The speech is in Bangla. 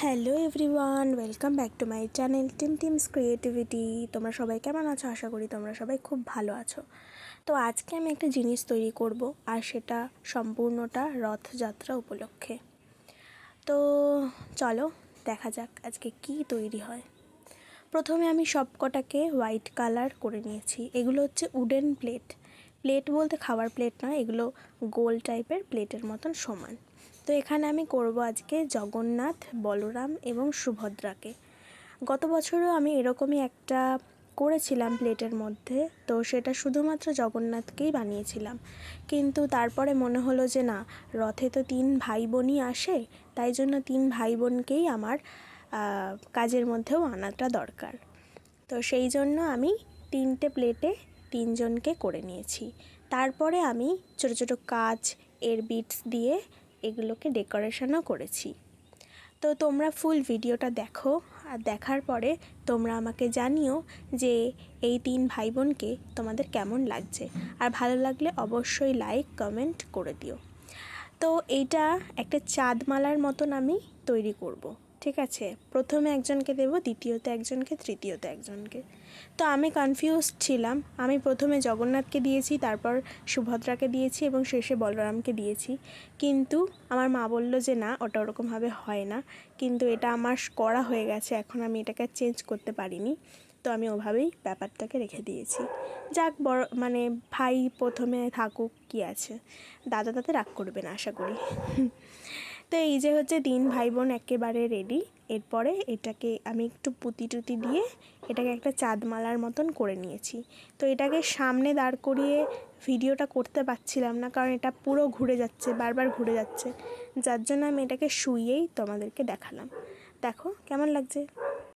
Hello everyone, welcome back to my channel Tim Tim's creativity. তোমরা সবাই কেমন আছো? আশা করি তোমরা সবাই খুব ভালো আছো। তো আজকে আমি একটা জিনিস তৈরি করব, আর সেটা সম্পূর্ণটা রথযাত্রা উপলক্ষে। তো চলো, দেখা যাক আজকে কি তৈরি হয়। প্রথমে আমি সব কটাকে হোয়াইট কালার করে নিয়েছি। এগুলো হচ্ছে উডেন প্লেট। প্লেট বলতে খাবার প্লেট নয়, এগুলো গোল টাইপের প্লেটের মতন সমান। তো এখানে আমি করব আজকে জগন্নাথ, বলরাম এবং সুভদ্রাকে। গত বছরও আমি এরকমই একটা করেছিলাম প্লেটের মধ্যে, তো সেটা শুধুমাত্র জগন্নাথকেই বানিয়েছিলাম। কিন্তু তারপরে মনে হলো যে না, রথে তো তিন ভাই বোনই আসে, তাই জন্য তিন ভাই বোনকেই আমার কাজের মধ্যেও আনাটা দরকার। তো সেই জন্য আমি তিনটে প্লেটে তিনজনকে করে নিয়েছি। তারপরে আমি ছোটো ছোটো কাচ এর বিটস দিয়ে এগুলোকে ডেকোরেশনও করেছি। তো তোমরা ফুল ভিডিওটা দেখো, আর দেখার পরে তোমরা আমাকে জানিও যে এই তিন ভাই বোনকে তোমাদের কেমন লাগছে। আর ভালো লাগলে অবশ্যই লাইক কমেন্ট করে দিও। তো এইটা একটা চাঁদমালার মতন আমি তৈরি করব। ঠিক আছে, প্রথমে একজনকে দেব, দ্বিতীয়তে একজনকে, তৃতীয়তে একজনকে। তো আমি কনফিউজ ছিলাম। আমি প্রথমে জগন্নাথকে দিয়েছি, তারপর সুভদ্রাকে দিয়েছি এবং শেষে বলরামকে দিয়েছি। কিন্তু আমার মা বলল যে, না, ওটা ওরকমভাবে হয় না। কিন্তু এটা আমার করা হয়ে গেছে, এখন আমি এটাকে চেঞ্জ করতে পারিনি। তো আমি ওভাবেই ব্যাপারটাকে রেখে দিয়েছি। যাক, বড় মানে ভাই প্রথমে থাকুক, কি আছে। দাদা তাতে রাগ করবে না, আশা করি। তো এই যে হচ্ছে দিন ভাই বোন একেবারে রেডি এরপরে এটাকে আমি একটু পুঁতি টুতি দিয়ে এটাকে একটা চাঁদমালার মতন করে নিয়েছি। তো এটাকে সামনে দাঁড় করিয়ে ভিডিওটা করতে পারছিলাম না, কারণ এটা পুরো ঘুরে যাচ্ছে, বারবার ঘুরে যাচ্ছে। যার জন্য আমি এটাকে শুইয়েই তোমাদেরকে দেখালাম। দেখো, কেমন লাগছে?